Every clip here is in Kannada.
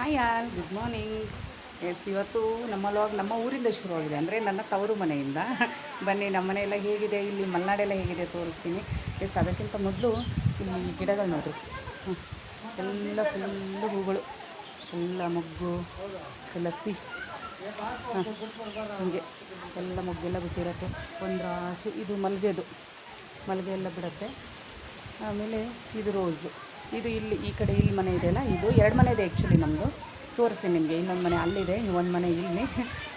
Hi all good morning yes ಇವತ್ತು ನಮ್ಮ ಲಾಗ್ ನಮ್ಮ ಊರಿಂದ ಶುರುವಾಗಿದೆ ಅಂದರೆ ನನ್ನ ತವರು ಮನೆಯಿಂದ. ಬನ್ನಿ, ನಮ್ಮ ಮನೆಯೆಲ್ಲ ಹೇಗಿದೆ? ಇಲ್ಲಿ ಮಲೆನಾಡೆಲ್ಲ ಹೇಗಿದೆ ತೋರಿಸ್ತೀನಿ. ಎಸ್ ಅದಕ್ಕಿಂತ ಮೊದಲು ಇಲ್ಲಿ ಗಿಡಗಳು ನೋಡಿರಿ. ಎಲ್ಲ ಫುಲ್ಲು ಹೂಗಳು. ಎಲ್ಲ ಮೊಗ್ಗು ಎಲ್ಲ ಸಿಹಿ ಹಾಂ, ಹೀಗೆ ಎಲ್ಲ ಮೊಗ್ಗೆಲ್ಲ ಬಿಟ್ಟಿರುತ್ತೆ. ಒಂದು ರಾಶಿ. ಇದು ಮಲ್ಗೆದು. ಮಲ್ಲಿಗೆ ಎಲ್ಲ ಬಿಡುತ್ತೆ. ಆಮೇಲೆ ಇದು ರೋಸು ಇದು ಇಲ್ಲಿ ಈ ಕಡೆ ಇಲ್ಲಿ ಮನೆ ಇದೆಯಲ್ಲ ಇದು ಎರಡು ಮನೆ ಇದೆ ಆ್ಯಕ್ಚುಲಿ ನಮ್ಮದು ತೋರಿಸ್ತೀನಿ ನಿಮಗೆ. ಇನ್ನೊಂದು ಮನೆ ಅಲ್ಲಿದೆ ಒಂದು ಮನೆ ಇಲ್ಲಿ.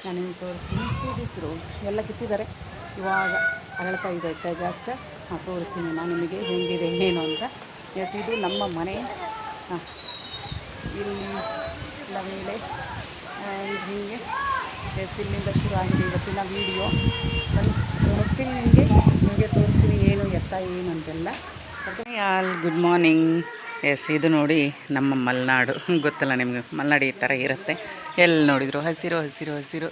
ನಾನು ನಿಮ್ಗೆ ತೋರಿಸ್ತೀನಿ. ರೋಸ್ ಎಲ್ಲ ಕಿತ್ತಿದ್ದಾರೆ. ಇವಾಗ ಅರಳ್ತಾ ಇದೆ ಜಾಸ್ತಿ. ಹಾಂ, ತೋರಿಸ್ತೀನಿ ನಾನು ನಿಮಗೆ ಹೆಂಗಿದೆ, ಏನು ಅಂತ. ಎಸ್ ಇದು ನಮ್ಮ ಮನೆ. ಹಾಂ. ಇಲ್ಲಿ ಎಲ್ಲ ಆ್ಯಂಡ್ ಹೀಗೆ. ಎಸ್ ಇಲ್ಲಿಂದ ಶುರು ಆಗಿದೆ ಇವತ್ತಿನ ವೀಡಿಯೋ ಹೋಗ್ತೀನಿ ನಿಮಗೆ ನಿಮಗೆ ತೋರಿಸ್ತೀನಿ ಏನು ಎತ್ತ, ಏನು ಅಂತೆಲ್ಲ. ಗುಡ್ ಮಾರ್ನಿಂಗ್ ಎಸ್, ಇದು ನೋಡಿ ನಮ್ಮ ಮಲೆನಾಡು. ಗೊತ್ತಲ್ಲ ನಿಮಗೆ, ಮಲೆನಾಡು ಈ ಥರ ಇರುತ್ತೆ. ಎಲ್ಲಿ ನೋಡಿದ್ರು? ಹಸಿರು ಹಸಿರು ಹಸಿರು.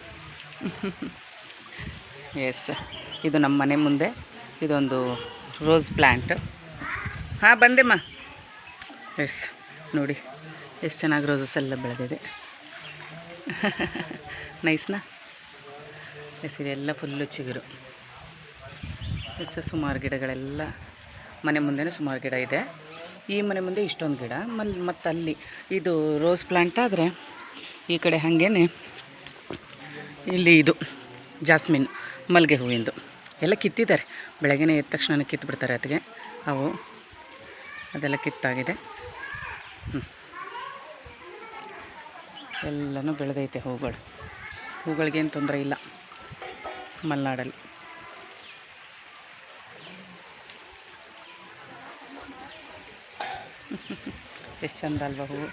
ಎಸ್, ಇದು ನಮ್ಮ ಮನೆ ಮುಂದೆ. ಇದೊಂದು ರೋಸ್ ಪ್ಲ್ಯಾಂಟ್ ಹಾಂ, ಬಂದೆಮ್ಮ. ಎಸ್, ನೋಡಿ, ಎಷ್ಟು ಚೆನ್ನಾಗಿ ರೋಸಸ್ ಎಲ್ಲ ಬೆಳೆದಿದೆ. ನೈಸ್ನಾ ಎಸ್, ಇದೆಲ್ಲ ಫುಲ್ಲು ಚಿಗುರು. ಎಸ್, ಸುಮಾರು ಗಿಡಗಳೆಲ್ಲ ಮನೆ ಮುಂದೆನೇ ಸುಮಾರು ಗಿಡ ಇದೆ. ಈ ಮನೆ ಮುಂದೆ ಇಷ್ಟೊಂದು ಗಿಡ. ಮಲ್ ಮತ್ತು ಅಲ್ಲಿ ಇದು ರೋಸ್ ಪ್ಲಾಂಟ್ ಆದರೆ ಈ ಕಡೆ ಹಾಗೇನೆ ಇಲ್ಲಿ ಇದು ಜಾಸ್ಮಿನ್ ಮಲ್ಲಿಗೆ ಹೂವಿಂದು. ಎಲ್ಲ ಕಿತ್ತಿದ್ದಾರೆ. ಬೆಳಗ್ಗೆ ಎದ್ದ ತಕ್ಷಣ ಕಿತ್ಬಿಡ್ತಾರೆ ಅದಕ್ಕೆ ಅವು ಅದೆಲ್ಲ ಕಿತ್ತಾಗಿದೆ. ಎಲ್ಲನೂ ಬೆಳೆದೈತೆ ಹೂಗಳು. ಹೂಗಳಿಗೇನು ತೊಂದರೆ ಇಲ್ಲ ಮಲೆನಾಡಲ್ಲಿ. ಎಷ್ಟು ಚಂದ ಅಲ್ವಾ ಹೂವು?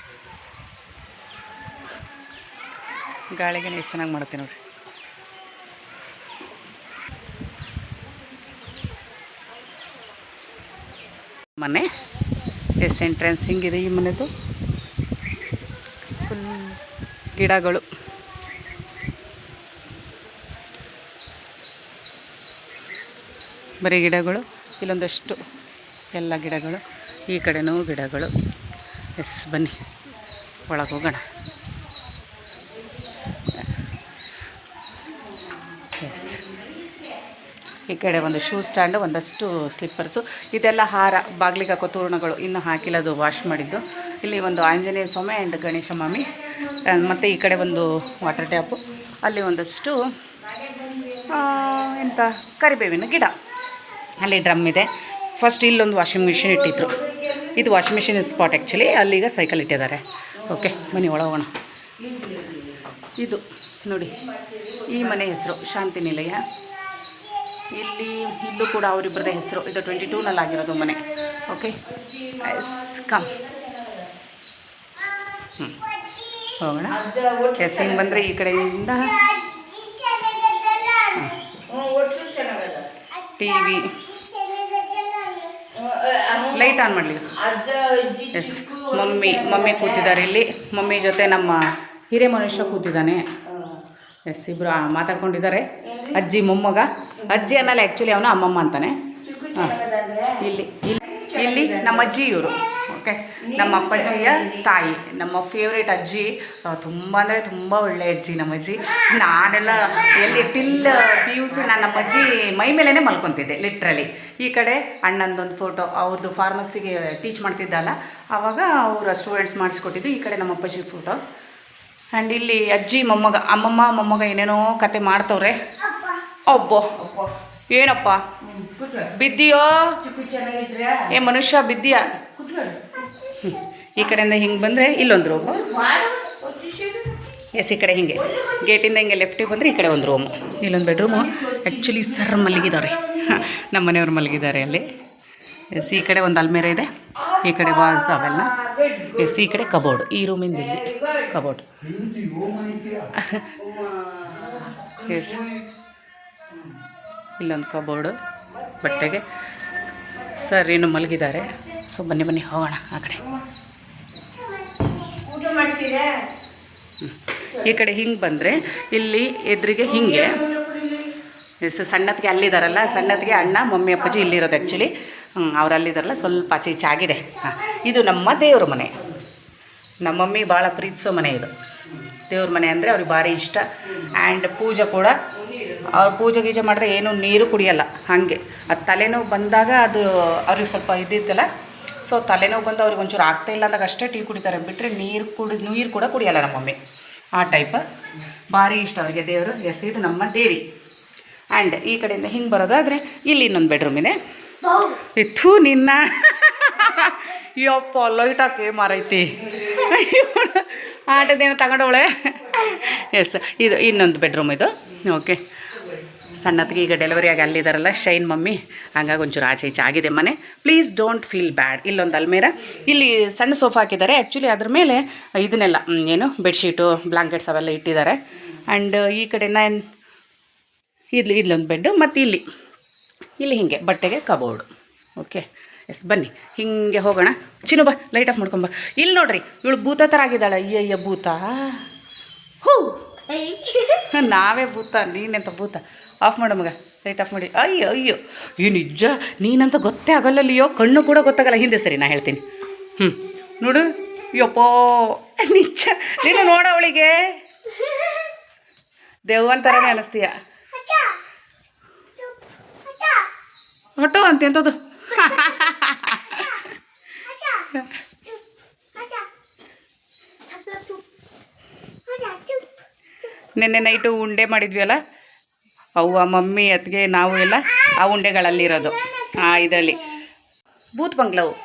ಗಾಳಿಗೆ ಎಷ್ಟು ಚೆನ್ನಾಗಿ ಮಾಡುತ್ತೆ ನೋಡಿರಿ. ಮನೆ, ಎಸ್ ಎಂಟ್ರೆನ್ಸ್ ಹಿಂಗಿದೆ ಈ ಮನೆದು. ಫುಲ್ ಗಿಡಗಳು. ಬರೀ ಗಿಡಗಳು, ಇಲ್ಲೊಂದಷ್ಟು ಎಲ್ಲ ಗಿಡಗಳು, ಈ ಕಡೆನೂ ಗಿಡಗಳು. ಎಸ್, ಬನ್ನಿ. ಒಳಗೆ ಹೋಗೋಣ. ಎಸ್. ಈ ಕಡೆ ಒಂದು ಶೂ ಸ್ಟ್ಯಾಂಡು, ಒಂದಷ್ಟು ಸ್ಲಿಪ್ಪರ್ಸು. ಇದೆಲ್ಲ ಹಾರ, ಬಾಗಿಲಿಗೆ ಹಾಕೋ ತೋರಣಗಳು ಇನ್ನೂ ಹಾಕಿಲ್ಲ, ಅದು ವಾಶ್ ಮಾಡಿದ್ದು. ಇಲ್ಲಿ ಒಂದು ಆಂಜನೇಯ ಸ್ವಾಮಿ ಆ್ಯಂಡ್ ಗಣೇಶ ಮಾಮಿ. ಮತ್ತು ಈ ಕಡೆ ಒಂದು ವಾಟರ್ ಟ್ಯಾಪು. ಅಲ್ಲಿ ಒಂದಷ್ಟು ಎಂಥ ಕರಿಬೇವಿನ ಗಿಡ. ಅಲ್ಲಿ ಡ್ರಮ್ ಇದೆ. ಫಸ್ಟ್ ಇಲ್ಲೊಂದು ವಾಷಿಂಗ್ ಮಿಷಿನ್ ಇಟ್ಟಿದ್ರು. ಇದು ವಾಷಿಂಗ್ ಮಿಷಿನ್ ಸ್ಪಾಟ್ ಆ್ಯಕ್ಚುಲಿ ಅಲ್ಲಿಗೆ ಸೈಕಲ್ ಇಟ್ಟಿದ್ದಾರೆ. ಓಕೆ ಬನ್ನಿ ಒಳಗೋಣ ಇದು ನೋಡಿ ಈ ಮನೆ ಹೆಸರು ಶಾಂತಿ ನಿಲಯ. ಇಲ್ಲಿ ಇಲ್ಲೂ ಕೂಡ ಅವರಿಬ್ಬರದ ಹೆಸರು. ಇದು ಟ್ವೆಂಟಿ ಟೂನಲ್ಲಿ ಆಗಿರೋದು ಮನೆ. ಓಕೆ ಎಸ್ ಕಮ್ ಹ್ಞೂ ಹೋಗೋಣ. ಎಸ್ ಹಿಂಗೆ ಬಂದರೆ ಈ ಕಡೆಯಿಂದ. ಟಿ ವಿ ಲೈಟ್ ಆನ್ ಮಾಡಲಿ. ಎಸ್ ಮಮ್ಮಿ ಮಮ್ಮಿ ಕೂತಿದ್ದಾರೆ ಇಲ್ಲಿ. ಮಮ್ಮಿ ಜೊತೆ ನಮ್ಮ ಹಿರೇ ಮನುಷ್ಯ ಕೂತಿದ್ದಾನೆ. ಎಸ್ ಇಬ್ಬರು ಮಾತಾಡ್ಕೊಂಡಿದ್ದಾರೆ. ಅಜ್ಜಿ, ಮೊಮ್ಮಗ. ಅಜ್ಜಿ ಅನ್ನಲ್ಲ ಆ್ಯಕ್ಚುಲಿ ಅವನು ಅಮ್ಮಮ್ಮ ಅಂತಾನೆ. ಹಾಂ. ಇಲ್ಲಿ ಇಲ್ಲಿ ನಮ್ಮ ಅಜ್ಜಿ ಇವರು. ಓಕೆ. ನಮ್ಮ ಅಪ್ಪಾಜಿಯ ತಾಯಿ ನಮ್ಮ ಫೇವ್ರೇಟ್ ಅಜ್ಜಿ ತುಂಬ ಅಂದರೆ ತುಂಬ ಒಳ್ಳೆ ಅಜ್ಜಿ ನಮ್ಮ ಅಜ್ಜಿ. ನಾನೆಲ್ಲ ಎಲ್ಲಿ ಟಿಲ್ ಪಿ ಯು ಸಿ ನಾನು ನಮ್ಮ ಅಜ್ಜಿ ಮೈ ಮೇಲೇ ಮಲ್ಕೊತಿದ್ದೆ ಲಿಟ್ರಲಿ ಈ ಕಡೆ ಅಣ್ಣಂದೊಂದು ಫೋಟೋ ಅವ್ರದ್ದು ಫಾರ್ಮಸಿಗೆ ಟೀಚ್ ಮಾಡ್ತಿದ್ದಲ್ಲ ಆವಾಗ ಅವರು ಸ್ಟೂಡೆಂಟ್ಸ್ ಮಾಡಿಸ್ಕೊಟ್ಟಿದ್ದು ಈ ಕಡೆ ನಮ್ಮ ಅಪ್ಪಾಜಿ ಫೋಟೋ ಆ್ಯಂಡ್ ಇಲ್ಲಿ ಅಜ್ಜಿ ಮೊಮ್ಮಗ ಅಮ್ಮಮ್ಮ ಮೊಮ್ಮಗ ಏನೇನೋ ಕತೆ ಮಾಡ್ತವ್ರೆ. ಒಬ್ಬೋ ಏನಪ್ಪ? ಬಿದ್ದೀಯೋ? ಏ ಮನುಷ್ಯ ಬಿದ್ದೀಯಾ. ಈ ಕಡೆಯಿಂದ ಹಿಂಗೆ ಬಂದರೆ ಇಲ್ಲೊಂದು ರೂಮು ಎಸ್ ಈ ಕಡೆ ಹಿಂಗೆ. ಗೇಟಿಂದ ಹಿಂಗೆ ಲೆಫ್ಟಿಗೆ ಬಂದರೆ ಈ ಕಡೆ ಒಂದು ರೂಮು ಇಲ್ಲೊಂದು ಬೆಡ್ರೂಮು ಆ್ಯಕ್ಚುಲಿ ಸರ್ ಮಲಗಿದ್ದಾರೆ. ನಮ್ಮ ಮನೆಯವ್ರು ಮಲಗಿದ್ದಾರೆ ಅಲ್ಲಿ. ಎಸ್ ಈ ಕಡೆ ಒಂದು ಅಲ್ಮೇರ ಇದೆ. ಈ ಕಡೆ ವಾಸ್ ಅವೆಲ್ಲ ಎಸ್ ಈ ಕಡೆ ಕಬೋರ್ಡ್ ಈ ರೂಮಿಂದ ಇಲ್ಲಿ ಕಬೋರ್ಡ್ ಎಸ್ ಇಲ್ಲೊಂದು ಕಬೋರ್ಡು ಬಟ್ಟೆಗೆ. ಸರ್ ಏನು ಮಲಗಿದ್ದಾರೆ. ಸೊ ಬನ್ನಿ ಬನ್ನಿ ಹೋಗೋಣ ಆ ಕಡೆ. ಈ ಕಡೆ ಹಿಂಗೆ ಬಂದರೆ ಇಲ್ಲಿ ಎದುರಿಗೆ ಹಿಂಗೆ. ಎಸ್ ಸಣ್ಣದಕ್ಕೆ ಅಲ್ಲಿದ್ದಾರಲ್ಲ ಸಣ್ಣದಕ್ಕೆ ಅಣ್ಣ ಮಮ್ಮಿ ಅಪ್ಪಾಜಿ ಇಲ್ಲಿರೋದು ಆ್ಯಕ್ಚುಲಿ ಅವ್ರು ಅಲ್ಲಿದ್ದಾರಲ್ಲ ಸ್ವಲ್ಪ ಆಚೆ ಈಚೆ ಆಗಿದೆ. ಹಾಂ ಇದು ನಮ್ಮ ದೇವ್ರ ಮನೆ. ನಮ್ಮ ಮಮ್ಮಿ ಭಾಳ ಪ್ರೀತಿಸೋ ಮನೆ ಇದು. ದೇವ್ರ ಮನೆ ಅಂದರೆ ಅವ್ರಿಗೆ ಭಾರಿ ಇಷ್ಟ. ಆ್ಯಂಡ್ ಪೂಜೆ ಕೂಡ ಅವ್ರು ಪೂಜೆ ಗೀಜೆ ಮಾಡಿದ್ರೆ ಏನೂ ನೀರು ಕುಡಿಯಲ್ಲ ಹಾಗೆ. ಅದು ತಲೆನೋವು ಬಂದಾಗ ಅದು ಅವ್ರಿಗೆ ಸ್ವಲ್ಪ ಇದ್ದಿತ್ತಲ್ಲ ಸೊ ತಲೆನೋವು ಬಂದು ಅವ್ರಿಗೆ ಒಂಚೂರು ಆಗ್ತಾ ಇಲ್ಲ ಅಂದಾಗ ಅಷ್ಟೇ ಟೀ ಕುಡಿತಾರೆ. ಬಿಟ್ಟರೆ ನೀರು ಕುಡಿ, ನೀರು ಕೂಡ ಕುಡಿಯಲ್ಲ ನಮ್ಮ ಮಮ್ಮಿ ಆ ಟೈಪ್ ಭಾರಿ ಇಷ್ಟ ಅವರಿಗೆ ದೇವರು ಎಸ್ ಇದು ನಮ್ಮ ದೇವಿ. ಆ್ಯಂಡ್ ಈ ಕಡೆಯಿಂದ ಹಿಂಗೆ ಬರೋದಾದರೆ ಇಲ್ಲಿ ಇನ್ನೊಂದು ಬೆಡ್ರೂಮ್ ಇದೆ. ಇತ್ತು ನಿನ್ನ. ಯಪ್ಪ ಲೈಟ್ ಹಾಕಿ ಮಾರೈತಿ. ಆಟದೇನು ತಗೊಂಡವಳೆ. ಎಸ್ ಇದು ಇನ್ನೊಂದು ಬೆಡ್ರೂಮ್ ಇದು. ಓಕೆ ಸಣ್ಣತ್ತಿಗೆ ಈಗ ಡೆಲಿವರಿ ಆಗಿ ಅಲ್ಲಿದ್ದಾರಲ್ಲ ಶೈನ್ ಮಮ್ಮಿ ಹಂಗಾಗಿ ಒಂಚೂರು ಆಚೆ ಈಚೆ ಆಗಿದೆ ಮನೆ. ಪ್ಲೀಸ್ ಡೋಂಟ್ ಫೀಲ್ ಬ್ಯಾಡ್ ಇಲ್ಲೊಂದು ಅಲ್ಮೇರ? ಇಲ್ಲಿ ಸಣ್ಣ ಸೋಫಾ ಹಾಕಿದ್ದಾರೆ. ಆ್ಯಕ್ಚುಲಿ ಅದ್ರ ಮೇಲೆ ಇದನ್ನೆಲ್ಲ ಏನು ಬೆಡ್ಶೀಟು ಬ್ಲಾಂಕೆಟ್ಸ್ ಅವೆಲ್ಲ ಇಟ್ಟಿದ್ದಾರೆ. ಆ್ಯಂಡ್ ಈ ಕಡೆ ನಾನು ಇಲ್ಲಿ ಇಲ್ಲೊಂದು ಬೆಡ್ಡು ಮತ್ತು ಇಲ್ಲಿ. ಇಲ್ಲಿ ಹೀಗೆ ಬಟ್ಟೆಗೆ ಕಬೋರ್ಡು ಓಕೆ ಎಸ್ ಬನ್ನಿ. ಹೀಗೆ ಹೋಗೋಣ. ಚಿನ್ನು ಬಾ ಲೈಟ್ ಆಫ್ ಮಾಡ್ಕೊಂಬ ಇಲ್ಲಿ ನೋಡ್ರಿ ಇವಳು ಭೂತ ಥರ ಆಗಿದ್ದಾಳೆ. ಅಯ್ಯಯ್ಯ ಭೂತ. ಹೂ. ನಾವೇ ಭೂತ ನೀನೆಂತ ಭೂತ. ಆಫ್ ಮಾಡು ಮಗ. ಲೈಟ್ ಆಫ್ ಮಾಡಿ. ಅಯ್ಯೋ ಅಯ್ಯೋ. ಈ ನಿಜ ನೀನಂತ ಗೊತ್ತೇ ಆಗಲ್ಲಲ್ಲಿಯೋ ಕಣ್ಣು ಕೂಡ ಗೊತ್ತಾಗಲ್ಲ. ಹಿಂದೆ ಸರಿ ನಾ ಹೇಳ್ತೀನಿ. ಹ್ಞೂ ನೋಡು. ಯಪ್ಪೋ. ನಿಜ ನೀನು ನೋಡ ಅವಳಿಗೆ. ದೇವನ್ ಥರನೇ ಅನ್ನಿಸ್ತೀಯ ಹೊಟ್ಟು ಅಂತ ಎಂಥದ್ದು ನಿನ್ನೆ ನೈಟು ಉಂಡೆ ಮಾಡಿದ್ವಿ ಅಲ್ಲ? ಅವ್ವ ಮಮ್ಮಿ ಅತ್ತಿಗೆ ನಾವು ಎಲ್ಲ ಆ ಉಂಡೆಗಳಲ್ಲಿರೋದು. ಆ ಇದರಲ್ಲಿ. ಬೂತ್ ಬಂಗ್ಲವು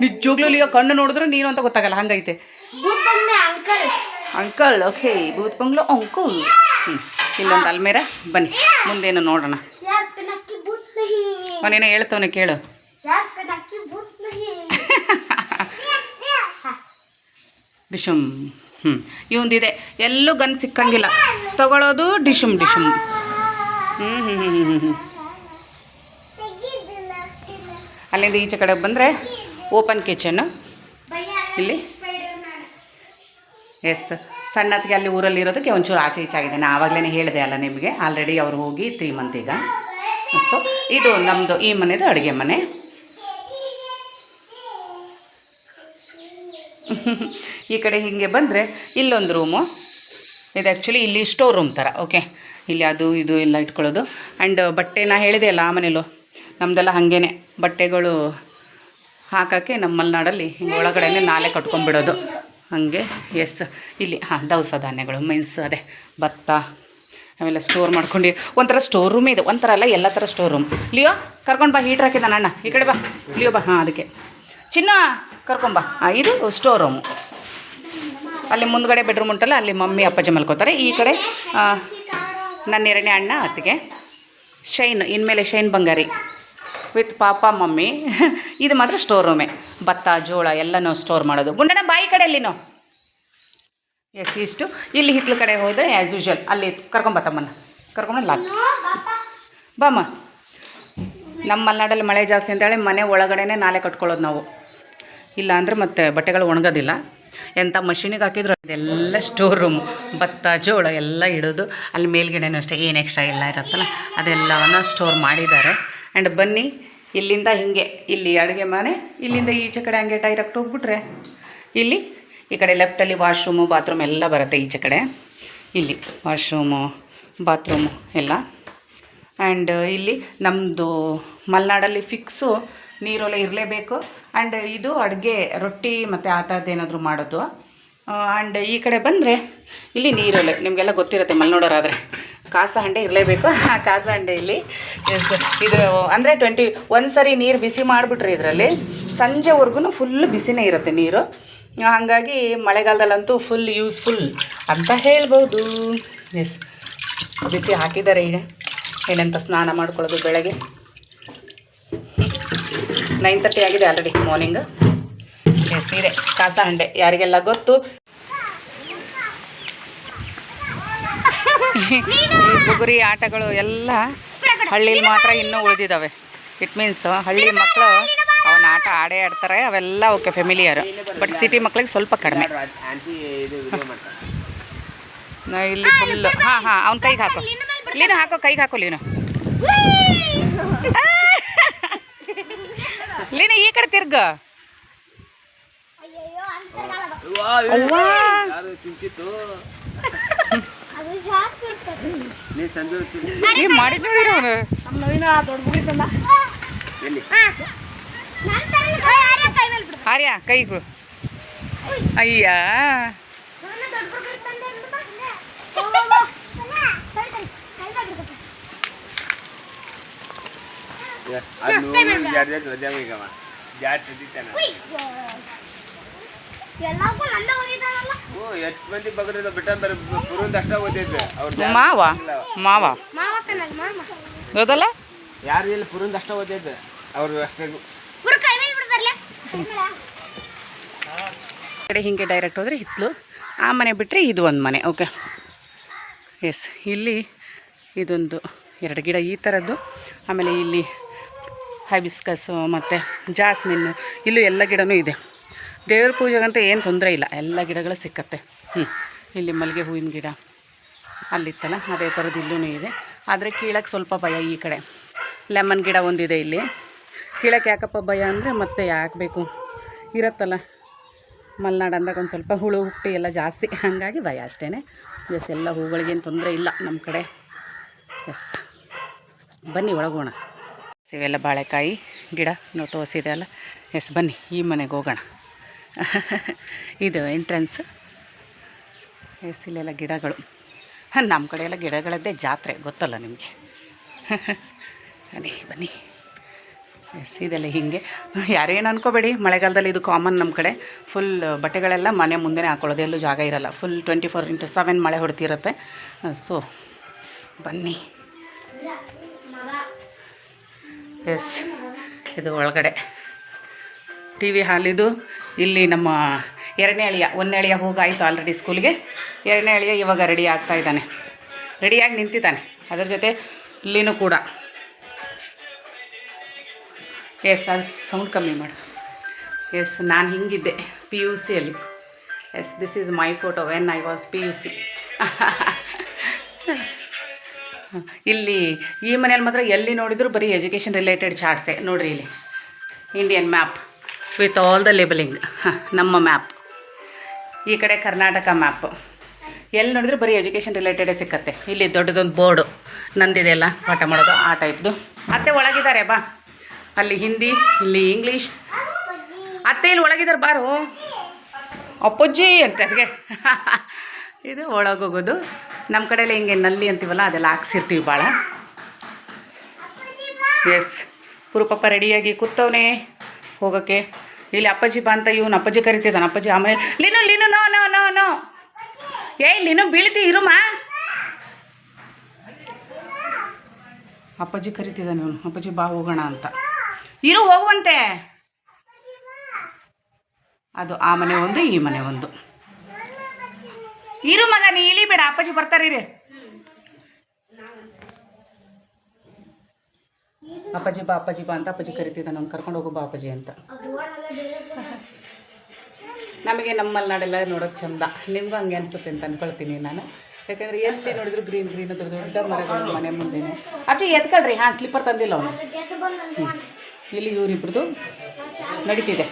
ನಿಜವಾಗ್ಲೂ ಕಣ್ಣು ನೋಡಿದ್ರೆ ನೀನು ಅಂತ ಗೊತ್ತಾಗಲ್ಲ ಹಂಗೈತೆ. ಅಂಕಲ್. ಓಕೆ ಬೂತ್ ಬಂಗ್ಲೋ ಅಂಕಲ್. ಹ್ಞೂ ಇಲ್ಲೊಂದು ಅಲ್ಮೇರ ಬನ್ನಿ ಮುಂದೇನು ನೋಡೋಣ. ಅವನೇನೋ ಹೇಳ್ತವನೆ ಕೇಳು. ಡಿಶುಮ್ ಹ್ಞೂ ಇವಂದಿದೆ. ಎಲ್ಲೂ ಗನ್ ಸಿಕ್ಕಂಗಿಲ್ಲ. ತಗೊಳ್ಳೋದು ಡಿಶುಮ್ ಡಿಶುಮ್. ಹ್ಞೂ ಹ್ಞೂ ಹ್ಞೂ ಹ್ಞೂ ಹ್ಞೂ ಅಲ್ಲಿಂದ ಈಚೆ ಕಡೆ ಬಂದರೆ ಓಪನ್ ಕಿಚನ್ನು ಇಲ್ಲಿ. ಎಸ್ ಸಣ್ಣತ್ಗೆ ಅಲ್ಲಿ ಊರಲ್ಲಿ ಇರೋದಕ್ಕೆ ಒಂಚೂರು ಆಚೆ ಈಚೆ ಆಗಿದೆ. ನಾನು ಆವಾಗಲೇ ಹೇಳಿದೆ ಅಲ್ಲ ನಿಮಗೆ. ಆಲ್ರೆಡಿ ಅವ್ರು ಹೋಗಿ ತ್ರೀ ಮಂತ್ ಈಗ. ಸೊ ಇದು ನಮ್ಮದು ಈ ಮನೆಯದು ಅಡುಗೆ ಮನೆ. ಈ ಕಡೆ ಹೀಗೆ ಬಂದರೆ ಇಲ್ಲೊಂದು ರೂಮು. ಇದು ಆ್ಯಕ್ಚುಲಿ ಇಲ್ಲಿ ಸ್ಟೋರ್ ರೂಮ್ ಥರ ಓಕೆ ಇಲ್ಲಿ ಅದು, ಇದು ಎಲ್ಲ ಇಟ್ಕೊಳ್ಳೋದು. ಆ್ಯಂಡ್ ಬಟ್ಟೆ ನಾ ಹೇಳಿದೆ ಅಲ್ಲ ಆ ಮನೇಲೂ. ನಮ್ಮದೆಲ್ಲ ಹಾಗೇನೆ. ಬಟ್ಟೆಗಳು ಹಾಕೋಕ್ಕೆ ನಮ್ಮ ಮಲೆನಾಡಲ್ಲಿ ಹಿಂಗೆ ಒಳಗಡೆನೆ ನಾಲೆ ಕಟ್ಕೊಂಡ್ಬಿಡೋದು. ಹಾಗೆ ಎಸ್ ಇಲ್ಲಿ, ಹಾಂ, ದವಸ ಧಾನ್ಯಗಳು ಮೀನ್ಸ್ ಅದೇ, ಭತ್ತ, ಅವೆಲ್ಲ ಸ್ಟೋರ್ ಮಾಡ್ಕೊಂಡು. ಒಂಥರ ಸ್ಟೋರ್ ರೂಮೇ ಇದೆ. ಒಂಥರ ಅಲ್ಲ, ಎಲ್ಲ ಥರ ಸ್ಟೋರ್ ರೂಮ್ ಲಿಯೋ, ಕರ್ಕೊಂಡು ಬಾ ಹೀಟ್ರ್ ಹಾಕಿದ್ದಾನೆ ಅಣ್ಣ. ಈ ಕಡೆ ಬಾ. ಲಿಯೋ, ಬಾ. ಹಾಂ, ಅದಕ್ಕೆ. ಚಿನ್ನ! ಕರ್ಕೊಂಬಾ. ಇದು ಸ್ಟೋರ್ ರೂಮು ಅಲ್ಲಿ ಮುಂದ್ಗಡೆ ಬೆಡ್ರೂಮ್ ಉಂಟಲ್ಲ, ಅಲ್ಲಿ ಮಮ್ಮಿ, ಅಪ್ಪಾಜಿ ಮಲ್ಕೋತಾರೆ. ಈ ಕಡೆ ನನ್ನ ಎರಡನೇ ಅಣ್ಣ, ಅತ್ತಿಗೆ. ಶೈನ್ ಇನ್ಮೇಲೆ ಶೈನ್ ಬಂಗಾರಿ. ವಿತ್ ಪಾಪ, ಮಮ್ಮಿ. ಇದು ಮಾತ್ರ ಸ್ಟೋರ್ ರೂಮೇ ಭತ್ತ, ಜೋಳ ಎಲ್ಲನೂ ಸ್ಟೋರ್ ಮಾಡೋದು. ಗುಂಡನ ಬಾಯಿ ಕಡೆ ಅಲ್ಲಿನೋ ಎಸ್ ಇಷ್ಟು. ಇಲ್ಲಿ ಹಿತ್ಲ ಕಡೆ ಹೋದರೆ ಆ್ಯಸ್ ಯೂಶ್ವಲ್ ಅಲ್ಲಿ ಕರ್ಕೊಂಬತ್ತಮ್ಮನ ಕರ್ಕೊಂಡು ಲಾಕ್ ಬಾಮ್ಮ. ನಮ್ಮ ಮಲೆನಾಡಲ್ಲಿ ಮಳೆ ಜಾಸ್ತಿ ಅಂತೇಳಿ ಮನೆ ಒಳಗಡೆನೇ ನಾಲೆ ಕಟ್ಕೊಳ್ಳೋದು ನಾವು. ಇಲ್ಲ ಅಂದರೆ ಮತ್ತೆ ಬಟ್ಟೆಗಳು ಒಣಗೋದಿಲ್ಲ. ಎಂಥ ಮಷಿನಿಗೆ ಹಾಕಿದ್ರು ಅದೆಲ್ಲ ಸ್ಟೋರ್ ರೂಮು ಭತ್ತ, ಜೋಳ ಎಲ್ಲ ಇಡೋದು. ಅಲ್ಲಿ ಮೇಲ್ಗಡೆನೂ ಅಷ್ಟೇ, ಏನು ಎಕ್ಸ್ಟ್ರಾ ಎಲ್ಲ ಇರುತ್ತಲ್ಲ, ಅದೆಲ್ಲವನ್ನು ಸ್ಟೋರ್ ಮಾಡಿದ್ದಾರೆ. ಆ್ಯಂಡ್ ಬನ್ನಿ, ಇಲ್ಲಿಂದ ಹಿಂಗೆ, ಇಲ್ಲಿ ಅಡುಗೆ ಮನೆ, ಇಲ್ಲಿಂದ ಈಚೆ ಕಡೆ ಹಂಗೆ ಡೈರೆಕ್ಟ್ ಹೋಗ್ಬಿಟ್ರೆ, ಇಲ್ಲಿ ಈ ಕಡೆ ಲೆಫ್ಟಲ್ಲಿ ವಾಶ್ರೂಮು ಬಾತ್ರೂಮ್ ಎಲ್ಲ ಬರುತ್ತೆ ಈಚೆ ಕಡೆ. ಇಲ್ಲಿ ವಾಶ್ರೂಮು ಬಾತ್ರೂಮು ಎಲ್ಲ. ಆ್ಯಂಡ್ ಇಲ್ಲಿ ನಮ್ಮದು ಮಲೆನಾಡಲ್ಲಿ ಫಿಕ್ಸು ನೀರೊಲೆ ಇರಲೇಬೇಕು. ಆ್ಯಂಡ್ ಇದು ಅಡುಗೆ, ರೊಟ್ಟಿ ಮತ್ತು ಆ ಥರದ್ದೇನಾದರೂ ಮಾಡೋದು. ಆ್ಯಂಡ್ ಈ ಕಡೆ ಬಂದರೆ ಇಲ್ಲಿ ನೀರೊಲೆ, ನಿಮಗೆಲ್ಲ ಗೊತ್ತಿರುತ್ತೆ ಮಲೆನಾಡೋರಾದರೆ. ಕಾಸ ಹಂಡೆ ಇರಲೇಬೇಕು. ಆ ಕಾಸ ಹಂಡೆ ಇಲ್ಲಿ. ಎಸ್ ಇದು, ಅಂದರೆ ಟ್ವೆಂಟಿ ಒಂದು ಸರಿ ನೀರು ಬಿಸಿ ಮಾಡಿಬಿಟ್ರಿ ಇದರಲ್ಲಿ ಸಂಜೆವರೆಗೂ ಫುಲ್ ಬಿಸಿನೇ ಇರುತ್ತೆ ನೀರು. ಹಾಗಾಗಿ ಮಳೆಗಾಲದಲ್ಲಂತೂ ಫುಲ್ ಯೂಸ್ಫುಲ್ ಅಂತ ಹೇಳ್ಬೋದು. ಎಸ್ ಬಿಸಿ ಹಾಕಿದ್ದಾರೆ ಈಗ. ಏನಂತ ಸ್ನಾನ ಮಾಡ್ಕೊಳ್ಳೋದು ಬೆಳಗ್ಗೆ? ನೈನ್ ತರ್ಟಿ ಆಗಿದೆ ಆಲ್ರೆಡಿ ಮಾರ್ನಿಂಗ್ ಸೀರೆ ಕಾಸ ಹಂಡೆ ಯಾರಿಗೆಲ್ಲ ಗೊತ್ತು? ಈ ಬುಗುರಿ ಆಟಗಳು ಎಲ್ಲ ಹಳ್ಳಿಲಿ ಮಾತ್ರ ಇನ್ನೂ ಉಳಿದಿದ್ದಾವೆ ಇಟ್ ಮೀನ್ಸ್ ಹಳ್ಳಿ ಮಕ್ಕಳು ಅವನ ಆಟ ಆಡೇ ಆಡ್ತಾರೆ ಅವೆಲ್ಲ ಓಕೆ ಫೆಮಿಲಿಯರು ಬಟ್ ಸಿಟಿ ಮಕ್ಳಿಗೆ ಸ್ವಲ್ಪ ಕಡಿಮೆ. ಇಲ್ಲಿ ಫುಲ್ ಹಾಂ ಹಾಂ ಅವ್ನ ಕೈಗೆ ಹಾಕೋ. ಲೀನು ಹಾಕೋ ಕೈಗೆ ಹಾಕೋ ಲೀನು. ಲೀನು ಈ ಕಡೆ ತಿರ್ಗ. ಮಾಡಿದ್ರು ಅವನು ಆರ್ಯ ಕೈಗೂ. ಅಯ್ಯಾ. ಅದು ಜಾಡ್ ಜಾಡ್ ರಜಾ ಈಗವ ನನ್ನ ಹೋಗಿದ್ದಾನಲ್ಲ ಓ ಎಷ್ಟು ಮಂದಿ ಬಗ್ರದ ಬಿಟ್ಟ ಪುರುಂದ ಅಷ್ಟ ಓದೈತೆ ಅವ್ರ ಮಾವ? ಮಾವ? ಹೌದಲ್ಲ ಯಾರು ಇಲ್ಲಿ ಪುರುಂದ ಅಷ್ಟ ಓದೈತೆ ಅವ್ರು ಅಷ್ಟೇ ಪುರ ಕೈ ಮೇಲೆ ಬಿಡು ಬರ್ಲೆ ಕಡೆ ಹಿಂಗೆ ಡೈರೆಕ್ಟ್ ಹೋದ್ರೆ ಹಿತ್ಲು. ಆ ಮನೆ ಬಿಟ್ಟರೆ ಇದು ಒಂದು ಮನೆ ಓಕೆ ಎಸ್ ಇಲ್ಲಿ ಇದೊಂದು ಎರಡು ಗಿಡ ಈ ಥರದ್ದು ಆಮೇಲೆ ಇಲ್ಲಿ ಹೈಬಿಸ್ಕಸ್ಸು ಮತ್ತು ಜಾಸ್ಮಿನ್ನು ಇಲ್ಲೂ ಎಲ್ಲ ಗಿಡನೂ ಇದೆ. ದೇವ್ರ ಪೂಜೆಗಂತೂ ಏನು ತೊಂದರೆ ಇಲ್ಲ, ಎಲ್ಲ ಗಿಡಗಳು ಸಿಕ್ಕತ್ತೆ. ಹ್ಞೂ ಇಲ್ಲಿ ಮಲ್ಲಿಗೆ ಹೂವಿನ ಗಿಡ ಅಲ್ಲಿತ್ತಲ್ಲ, ಅದೇ ಥರದ್ದು ಇಲ್ಲೂ ಇದೆ. ಆದರೆ ಕೀಳಕ್ಕೆ ಸ್ವಲ್ಪ ಭಯ ಈ ಕಡೆ. ಲೆಮನ್ ಗಿಡ ಒಂದಿದೆ ಇಲ್ಲಿ. ಕೀಳಕ್ಕೆ ಯಾಕಪ್ಪ ಭಯ ಅಂದರೆ ಮತ್ತೆ ಯಾಕೆ ಬೇಕು? ಇರತ್ತಲ್ಲ. ಮಲೆನಾಡು ಅಂದಾಗ ಒಂದು ಸ್ವಲ್ಪ ಹುಳು, ಹುಟ್ಟಿ ಎಲ್ಲ ಜಾಸ್ತಿ. ಹಾಗಾಗಿ ಭಯ ಅಷ್ಟೇ ಎಸ್, ಎಲ್ಲ ಹೂಗಳಿಗೇನು ತೊಂದರೆ ಇಲ್ಲ ನಮ್ಮ ಕಡೆ. ಎಸ್, ಬನ್ನಿ ಒಳಗೋಣ. ಇವೆಲ್ಲ ಬಾಳೆಕಾಯಿ ಗಿಡ ನಾವು ತೋರಿಸಿದೆ ಅಲ್ಲ? ಎಸ್, ಬನ್ನಿ, ಈ ಮನೆಗೆ ಹೋಗೋಣ. ಇದು ಎಂಟ್ರೆನ್ಸ್ ಎಸ್, ಇಲ್ಲೆಲ್ಲ ಗಿಡಗಳು. ನಮ್ಮ ಕಡೆ ಎಲ್ಲ ಗಿಡಗಳದ್ದೇ ಜಾತ್ರೆ, ಗೊತ್ತಲ್ಲ ನಿಮಗೆ? ಬನ್ನಿ ಬನ್ನಿ. ಎಸ್, ಇದೆಲ್ಲ ಹೀಗೆ. ಯಾರೇನು ಅನ್ಕೋಬೇಡಿ, ಮಳೆಗಾಲದಲ್ಲಿ ಇದು ಕಾಮನ್ ನಮ್ಮ ಕಡೆ. ಫುಲ್ ಬಟ್ಟೆಗಳೆಲ್ಲ ಮನೆ ಮುಂದೆನೇ ಹಾಕೊಳ್ಳೋದು, ಎಲ್ಲೂ ಜಾಗ ಇರಲ್ಲ. Full twenty four into seven ಮಳೆ ಹೊಡ್ತಿರುತ್ತೆ. ಸೊ ಬನ್ನಿ. ಎಸ್ ಇದು ಒಳಗಡೆ. ಟಿ ವಿ ಹಾಲಿದು ಇಲ್ಲಿ ನಮ್ಮ ಎರಡನೇ ಅಳಿಯ, ಒಂದನೇ ಅಳಿಯ ಹೋಗಾಯಿತು ಆಲ್ರೆಡಿ ಸ್ಕೂಲ್ಗೆ ಎರಡನೇ ಅಳಿಯ ಇವಾಗ ರೆಡಿ ಆಗ್ತಾ ಇದ್ದಾನೆ. ರೆಡಿಯಾಗಿ ನಿಂತಿದ್ದಾನೆ. ಅದರ ಜೊತೆ ಇಲ್ಲಿನೂ ಕೂಡ. ಎಸ್ ಅದು ಸೌಂಡ್ ಕಮ್ಮಿ ಮಾಡು. ಎಸ್ ನಾನು ಹಿಂಗಿದ್ದೆ. ಪಿ ಯು ಸಿಯಲ್ಲಿ yes this is my photo when I was P U C ಇಲ್ಲಿ ಈ ಮನೇಲಿ ಮಾತ್ರ ಎಲ್ಲಿ ನೋಡಿದ್ರು ಬರೀ ಎಜುಕೇಷನ್ ರಿಲೇಟೆಡ್ ಚಾರ್ಟ್ಸೇ ನೋಡಿರಿ ಇಲ್ಲಿ. Indian map with all the labeling ನಮ್ಮ ಮ್ಯಾಪ್ ಈ ಕಡೆ ಕರ್ನಾಟಕ ಮ್ಯಾಪ್ ಎಲ್ಲಿ ನೋಡಿದ್ರು ಬರೀ ಎಜುಕೇಷನ್ ರಿಲೇಟೆಡೇ ಸಿಕ್ಕತ್ತೆ. ಇಲ್ಲಿ ದೊಡ್ಡದೊಂದು ಬೋರ್ಡು ನಂದಿದೆಲ್ಲ ಪಾಠ ಮಾಡೋದು ಆ ಟೈಪ್ದು ಅತ್ತೆ ಒಳಗಿದ್ದಾರೆ, ಬಾ. ಅಲ್ಲಿ ಹಿಂದಿ, ಇಲ್ಲಿ ಇಂಗ್ಲೀಷ್ ಅತ್ತೆ ಇಲ್ಲಿ ಒಳಗಿದ್ದಾರೆ, ಬಾರು. ಅಪ್ಪಜ್ಜಿ ಅಂತ ಅದಕ್ಕೆ ಇದು ಒಳಗೋಗೋದು. ನಮ್ಮ ಕಡೆಯಲ್ಲಿ ಹಿಂಗೆ ನಲ್ಲಿ ಅಂತೀವಲ್ಲ, ಅದೆಲ್ಲ ಹಾಕ್ಸಿರ್ತೀವಿ ಭಾಳ ಎಸ್ ಪುರುಪಪ್ಪ ರೆಡಿಯಾಗಿ ಕೂತವನೇ ಹೋಗೋಕ್ಕೆ. ಇಲ್ಲಿ ಅಪ್ಪಾಜಿ ಬಾ ಅಂತ ಇವನು ಅಪ್ಪಾಜಿ ಕರಿತಿದ್ದಾನೆ ಅಪ್ಪಾಜಿ ಆಮೇಲೆ Leenu Leenu, no no no no. ಏಯ್ ಲಿನು, ಬೀಳ್ತಿ, ಇರುಮ? ಅಪ್ಪಾಜಿ ಕರಿತಿದ್ದಾನೆ ಇವನು, ಅಪ್ಪಾಜಿ ಬಾ, ಹೋಗೋಣ ಅಂತ. ಇರು, ಹೋಗುವಂತೆ. ಅದು ಆ ಮನೆ ಒಂದು, ಈ ಮನೆ ಒಂದು. ಇರು ಮಗ, ನೀ ಇಳಿಬೇಡ ಅಪ್ಪಾಜಿ ಬರ್ತಾರಿರಿ ಅಪ್ಪಾಜಿ ಬಾ ಅಪ್ಪಾಜಿ ಬಾ ಅಂತ ಅಪ್ಪಾಜಿ ಕರಿತಿದ್ದ ನಾನು ಕರ್ಕೊಂಡು ಹೋಗು ಬಾ ಅಪ್ಪಾಜಿ ಅಂತ. ನಮಗೆ ನಮ್ಮ ಮಲೆನಾಡೆಲ್ಲ ನೋಡೋಕೆ ಚಂದ. ನಿಮ್ಗೂ ಹಂಗೆ ಅನಿಸುತ್ತೆ ಅಂತ ಅನ್ಕೊಳ್ತೀನಿ ನಾನು. ಯಾಕಂದರೆ ಎಲ್ಲಿ ನೋಡಿದ್ರು ಗ್ರೀನ್ ಗ್ರೀನ್, ದೊಡ್ಡ ದೊಡ್ಡ ಮರಗಳು ಮನೆ ಮುಂದೆನೆ. ಅಪ್ಪಾಜಿ ಎತ್ಕೊಳ್ರಿ, ಹಾಂ ಸ್ಲಿಪ್ಪರ್ ತಂದಿಲ್ಲ ಅವನು. ಇಲ್ಲಿ ಇವರಿಬ್ರದ್ದು ನಡೀತಿದೆ.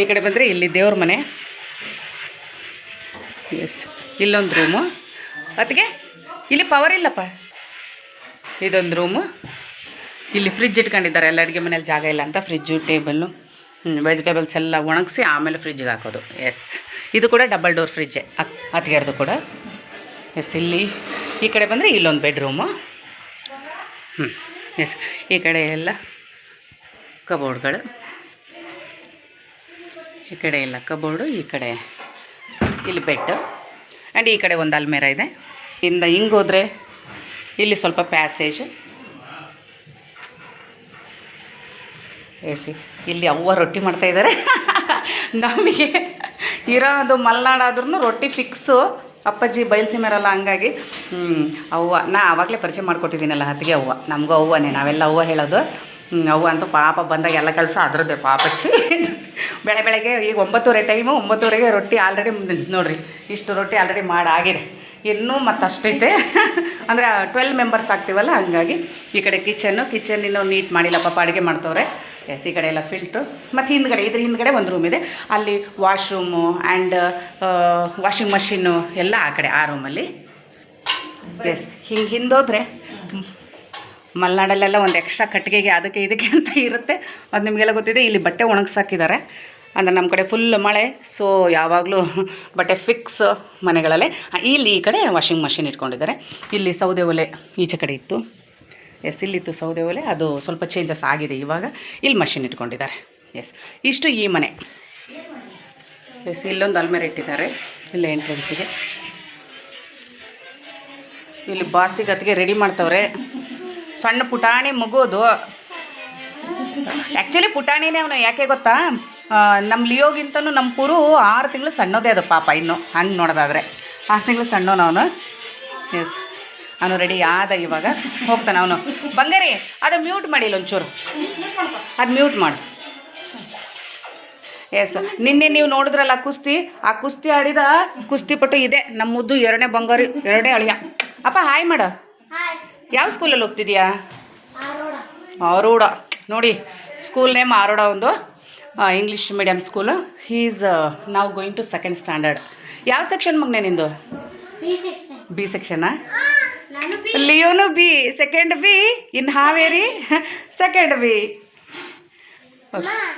ಈ ಕಡೆ ಬಂದರೆ ಇಲ್ಲಿ ದೇವ್ರ ಮನೆ ಎಸ್ ಇಲ್ಲೊಂದು ರೂಮು ಅದಕ್ಕೆ ಇಲ್ಲಿ ಪವರ್ ಇಲ್ಲಪ್ಪ. ಇದೊಂದು ರೂಮು ಇಲ್ಲಿ ಫ್ರಿಜ್ ಇಟ್ಕೊಂಡಿದ್ದಾರೆ. ಎಲ್ಲ ಅಡುಗೆ ಮನೇಲಿ ಜಾಗ ಇಲ್ಲ ಅಂತ ಫ್ರಿಜ್ಜು ಟೇಬಲ್ಲು ವೆಜಿಟೇಬಲ್ಸ್ ಎಲ್ಲ ಒಣಗಿಸಿ ಆಮೇಲೆ ಫ್ರಿಜ್ಗೆ ಹಾಕೋದು. ಎಸ್ ಇದು ಕೂಡ ಡಬಲ್ ಡೋರ್ ಫ್ರಿಜ್ಜೆ ಅತ್ತಿಗೆರ್ದು ಕೂಡ. ಎಸ್ ಇಲ್ಲಿ ಈ ಕಡೆ ಬಂದರೆ ಇಲ್ಲೊಂದು ಬೆಡ್ರೂಮು ಹ್ಞೂ ಎಸ್ ಈ ಕಡೆ ಎಲ್ಲ ಕಬೋರ್ಡ್ಗಳು ಈ ಕಡೆ ಎಲ್ಲ ಕಬೋರ್ಡು ಈ ಕಡೆ ಇಲ್ಲಿ ಬೆಟ್ಟು. ಆ್ಯಂಡ್ ಈ ಕಡೆ ಒಂದು ಅಲ್ಮೇರ ಇದೆ. ಇಂದ ಹಿಂಗೆ ಹೋದರೆ ಇಲ್ಲಿ ಸ್ವಲ್ಪ ಪ್ಯಾಸೇಜ್ ಎಸಿ ಇಲ್ಲಿ ಅವ್ವ ರೊಟ್ಟಿ ಮಾಡ್ತಾ ಇದ್ದಾರೆ ನಮಗೆ ಇರೋದು ಮಲೆನಾಡಾದ್ರೂ ರೊಟ್ಟಿ ಫಿಕ್ಸು ಅಪ್ಪಾಜಿ ಬಯಲ್ಸೀಮೆರಲ್ಲ ಹಂಗಾಗಿ ಅವ್ವ, ನಾ ಆವಾಗಲೇ ಪರಿಚಯ ಮಾಡಿಕೊಟ್ಟಿದ್ದೀನಲ್ಲ ಹತ್ತಿಗೆ ಅವ್ವ. ನಮಗೂ ಅವ್ವನೇ, ನಾವೆಲ್ಲ ಅವ್ವ ಹೇಳೋದು. ಅವ್ವ ಅಂತೂ ಪಾಪ ಬಂದಾಗ ಎಲ್ಲ ಕೆಲಸ ಅದರದ್ದೇ ಪಾಪಚ್ಚಿ. ಬೆಳೆ ಬೆಳಗ್ಗೆ ಈಗ ಒಂಬತ್ತುವರೆ ಟೈಮು ಒಂಬತ್ತುವರೆಗೆ ರೊಟ್ಟಿ ಆಲ್ರೆಡಿ ನೋಡಿರಿ. ಇಷ್ಟು ರೊಟ್ಟಿ ಆಲ್ರೆಡಿ ಮಾಡಾಗಿದೆ. ಇನ್ನೂ ಮತ್ತಷ್ಟೈತೆ. ಅಂದರೆ ಟ್ವೆಲ್ ಮೆಂಬರ್ಸ್ ಆಗ್ತೀವಲ್ಲ, ಹಂಗಾಗಿ ಈ ಕಡೆ ಕಿಚನ್ನು ಕಿಚನ್ ಇನ್ನೂ ನೀಟ್ ಮಾಡಿಲ್ಲ ಪಾಪ ಅಡುಗೆ ಮಾಡ್ತವ್ರೆ. ಎಸ್ ಈ ಕಡೆ ಎಲ್ಲ ಫಿಲ್ಟ್ರು ಮತ್ತು ಹಿಂದ್ಗಡೆ, ಇದ್ರ ಹಿಂದ್ಗಡೆ ಒಂದು ರೂಮ್ ಇದೆ. ಅಲ್ಲಿ ವಾಶ್ರೂಮು ಆ್ಯಂಡ್ ವಾಷಿಂಗ್ ಮಷಿನ್ನು ಎಲ್ಲ ಆ ಕಡೆ, ಆ ರೂಮಲ್ಲಿ ಎಸ್ ಹಿಂಗೆ ಹಿಂದೋದ್ರೆ ಮಲೆನಾಡಲ್ಲೆಲ್ಲ ಒಂದು ಎಕ್ಸ್ಟ್ರಾ ಕಟ್ಟಿಗೆಗೆ ಅದಕ್ಕೆ ಇದಕ್ಕೆ ಅಂತ ಇರುತ್ತೆ. ಅದು ನಿಮಗೆಲ್ಲ ಗೊತ್ತಿದೆ, ಇಲ್ಲಿ ಬಟ್ಟೆ ಒಣಗಿಸಾಕಿದ್ದಾರೆ. ಅಂದರೆ ನಮ್ಮ ಕಡೆ ಫುಲ್ ಮಳೆ ಸೊ ಯಾವಾಗಲೂ ಬಟ್ಟೆ ಫಿಕ್ಸ್ ಮನೆಗಳಲ್ಲೇ. ಇಲ್ಲಿ ಈ ಕಡೆ ವಾಷಿಂಗ್ ಮಷಿನ್ ಇಟ್ಕೊಂಡಿದ್ದಾರೆ. ಇಲ್ಲಿ ಸೌದೆ ಒಲೆ ಈಚೆ ಕಡೆ ಇತ್ತು. ಎಸ್ ಇಲ್ಲಿತ್ತು ಸೌದೆ ಒಲೆ. ಅದು ಸ್ವಲ್ಪ ಚೇಂಜಸ್ ಆಗಿದೆ ಇವಾಗ. ಇಲ್ಲಿ ಮಷಿನ್ ಇಟ್ಕೊಂಡಿದ್ದಾರೆ. ಎಸ್ ಇಷ್ಟು ಈ ಮನೆ. ಎಸ್ ಇಲ್ಲೊಂದು ಅಲ್ಮೇರೆ ಇಟ್ಟಿದ್ದಾರೆ. ಇಲ್ಲಿ ಎಂಟ್ರೆನ್ಸಿಗೆ ಇಲ್ಲಿ ಬಾಸಿಗೆ ರೆಡಿ ಮಾಡ್ತವ್ರೆ. ಸಣ್ಣ ಪುಟಾಣಿ ಮಗೋದು. ಆ್ಯಕ್ಚುಲಿ ಪುಟಾಣಿನೇ ಅವನು ಯಾಕೆ ಗೊತ್ತಾ? ನಮ್ಮ ಲಿಯೋಗಿಂತನೂ ನಮ್ಮ ಪುರು ಆರು ತಿಂಗಳು ಸಣ್ಣದೇ ಅದು ಪಾಪ ಇನ್ನು, ಹಂಗೆ ನೋಡೋದಾದರೆ. ಆರು ತಿಂಗಳು ಸಣ್ಣವನು ಅವನು. ಎಸ್ ಅವನು ರೆಡಿ ಆದ ಇವಾಗ. ಹೋಗ್ತಾನೆ ಅವನು. ಬಂಗಾರಿ, ಅದು ಮ್ಯೂಟ್ ಮಾಡಿಲ್ಲ ಒಂಚೂರು. ಅದು ಮ್ಯೂಟ್ ಮಾಡು. ಎಸ್ ನಿನ್ನೆ ನೀವು ನೋಡಿದ್ರಲ್ಲ ಕುಸ್ತಿ? ಆ ಕುಸ್ತಿ ಆಡಿದ ಕುಸ್ತಿಪಟು ಇದೆ. ನಮ್ಮ ಮುದ್ದು ಎರಡನೇ ಬಂಗಾರಿ ಎರಡನೇ ಅಳಿಯ. ಅಪ್ಪ, ಹಾಯ್ ಮಾಡು. ಯಾವ ಸ್ಕೂಲಲ್ಲಿ ಹೋಗ್ತಿದ್ಯಾ ಆರೋಡ ನೋಡಿ ಸ್ಕೂಲ್ ನೇಮ್ ಆರೋಡ ಒಂದು ಇಂಗ್ಲೀಷ್ ಮೀಡಿಯಮ್ ಸ್ಕೂಲು ಈಸ್ ನಾವು ಗೋಯಿಂಗ್ ಟು ಸೆಕೆಂಡ್ ಸ್ಟ್ಯಾಂಡರ್ಡ್ ಯಾವ ಸೆಕ್ಷನ್ ಮಗನೇ ನಿಂದು? B section ಲಿಯೋನು B second B in Haveri second B